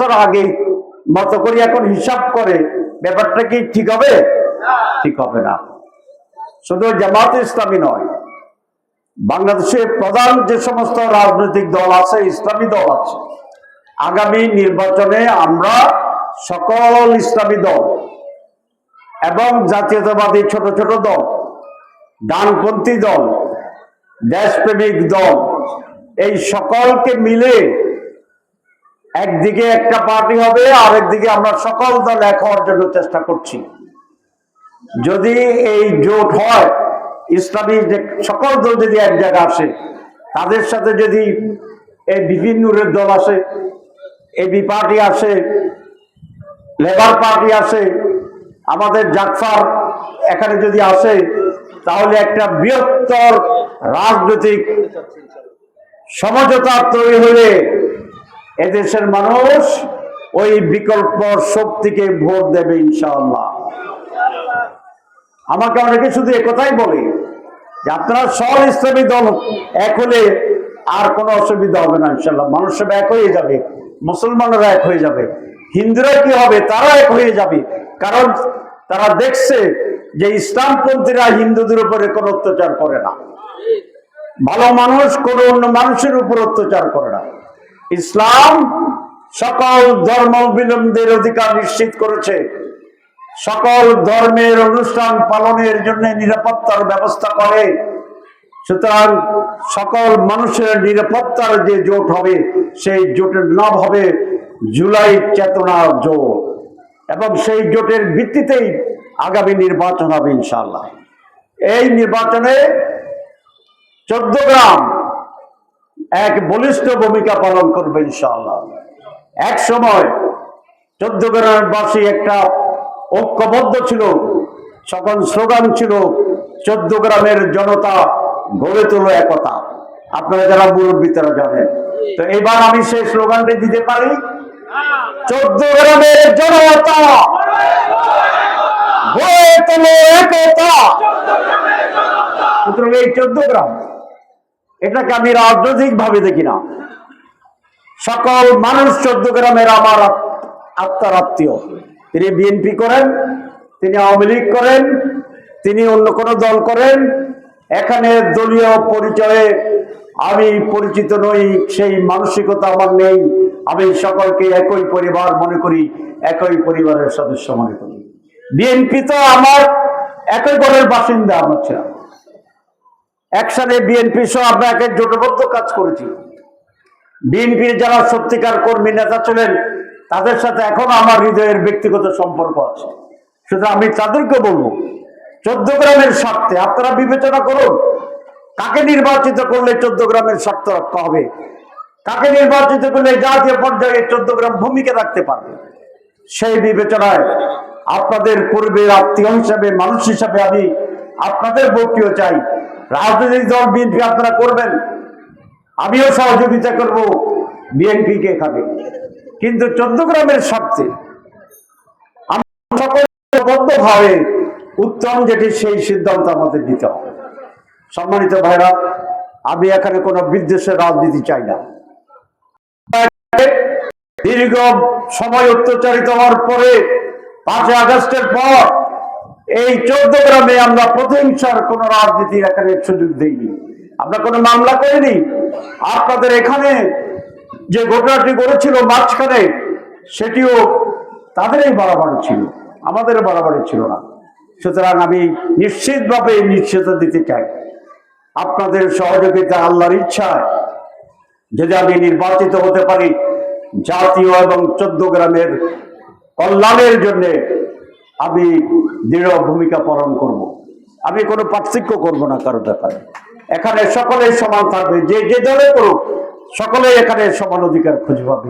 বছর আগে মতো করে এখন হিসাব করে, ব্যাপারটা কি ঠিক হবে? ঠিক হবে না। শুধু জামাত ইসলামী নয় বাংলাদেশের প্রধান যে সমস্ত রাজনৈতিক দল আছে, ইসলামী দল আছে, আগামী নির্বাচনে আমরা সকল ইসলামী দল এবং জাতীয়তাবাদী ছোট ছোট দল, ডানপন্থী দল, দেশপ্রেমিক দল, এই সকলকে মিলে একদিকে একটা পার্টি হবে আর একদিকে আমরা সকল দল এক হওয়ার জন্য চেষ্টা করছি। যদি এই জোট হয়, ইসলামী যে সকল দল যদি এক জায়গায় আসে, তাদের সাথে যদি এই বিভিন্নরের দল আসে, এবি পার্টি আসে, লেবার পার্টি আসে, আমাদের জাকফার এখানে যদি আসে, তাহলে একটা বৃহত্তর রাজনৈতিক সমঝোতা তৈরি হলে এদেশের মানুষ ওই বিকল্প শক্তিকে ভোট দেবে ইনশাআল্লাহ। আমাকে অনেকে শুধু একথাই বলে যে আপনারা সব ইসলামী দল এক হলে আর কোনো অসুবিধা হবে না ইনশাল্লাহ মানুষ সব এক হয়ে যাবে, মুসলমানরা এক হয়ে যাবে, হিন্দুরা কি হবে তারা এক হয়ে যাবে। কারণ তারা দেখছে যে ইসলামপন্থীরা হিন্দুদের উপরে কোনো অত্যাচার করে না। ভালো মানুষ কোনো অন্য মানুষের উপর অত্যাচার করে না। ইসলাম সকল ধর্মাবলম্বীদের অধিকার নিশ্চিত করেছে। সকল ধর্মের অনুষ্ঠান পালনের জন্য নিরাপত্তার ব্যবস্থা করে। সুতরাং সকল মানুষের নিরাপত্তার যে জোট হবে, সেই জোটের নাম হবে জুলাই চেতনা জোট। এবং সেই জোটের ভিত্তিতেই আগামী নির্বাচন হবে ইনশাল্লাহ এই নির্বাচনে চোদ্দ গ্রাম এক বলিষ্ঠ ভূমিকা পালন করবে ইনশাআল্লাহ। এক সময় চোদ্দ গ্রামের বাসী একটা ঐক্যবদ্ধ ছিল, সকল স্লোগান ছিল, চোদ্দ গ্রামের জনতা গড়ে তোলো একতা। আপনারা যারা মুরব্বী তারা জানেন। তো এবার আমি সেই স্লোগানটি দিতে পারি, চোদ্দ গ্রামের জনতা গড়ে তোলো একতা। সুতরাং এই চোদ্দ গ্রাম এটাকে আমি রাজনৈতিক ভাবে দেখি না। সকল মানুষ চোদ্দ গ্রামের আমার আত্মার আত্মীয়। তিনি বিএনপি করেন, তিনি আওয়ামী লীগ করেন, তিনি অন্য কোনো দল করেন। এখানে দলীয় পরিচয়ে আমি পরিচিত নই, সেই মানসিকতা আমার নেই। আমি সকলকে একই পরিবার মনে করি, একই পরিবারের সদস্য মনে করি। বিএনপি তো আমার একই ঘরের বাসিন্দা, আমার ছিলাম একসাথে বিএনপি সহ আমরা এক জোটবদ্ধ কাজ করেছি। বিএনপির যারা সত্যিকার কর্মী নেতা ছিলেন, তাদের সাথে এখনও আমার হৃদয়ের ব্যক্তিগত সম্পর্ক আছে। সুতরাং আমি তাদেরকে বলব, চোদ্দ গ্রামের স্বার্থে আপনারা বিবেচনা করুন, কাকে নির্বাচিত করলে চোদ্দ গ্রামের স্বার্থ রক্ষা হবে? কাকে নির্বাচিত করলে জাতীয় পর্যায়ে চোদ্দ গ্রাম ভূমিকা রাখতে পারবে? সেই বিবেচনায় আপনাদের পূর্বের আত্মীয় হিসাবে, মানুষ হিসাবে আমি আপনাদের ভোটটিও চাই। রাজনৈতিক দল বিএনপি আপনারা করবেন? আমিও সহযোগিতা করব। বিএনপিকে খাবে। কিন্তু চন্দ্রগ্রামের স্বার্থে আমরা সকলে উত্তম যেটি সেই সিদ্ধান্ত আমাদের নিতে হবে। সম্মানিত ভাইরা, আমি এখানে কোনো বিদ্বেষের রাজনীতি চাই না। দীর্ঘ সময় অত্যাচারিত হওয়ার পরে পাঁচই আগস্টের পর এই চোদ্দ গ্রামে আমরা প্রতিহিংসার কোন রাজনীতির এখানে সুযোগ দিইনি। আমরা কোনো মামলা করিনি। আপনাদের এখানে যে ঘটনাটি করেছিল মাঝখানে, সেটিও তাদেরই বাড়াবাড়ি ছিল, আমাদের বাড়াবাড়ি ছিল না। সুতরাং আমি নিশ্চিতভাবে নিশ্চিত দিতে চাই। আপনাদের সহযোগিতা আল্লাহর ইচ্ছায়। যদি আমি নির্বাচিত হতে পারি জাতীয় এবং চোদ্দ গ্রামের কল্যাণের জন্য আমি দৃঢ় ভূমিকা পালন করব। আমি কোনো পার্থক্য করব না কারও ব্যাপারে। এখানে সকলেই সমান থাকবে। যে যে দলে করুক, সকলেই এখানে সমান অধিকার খুঁজে পাবে।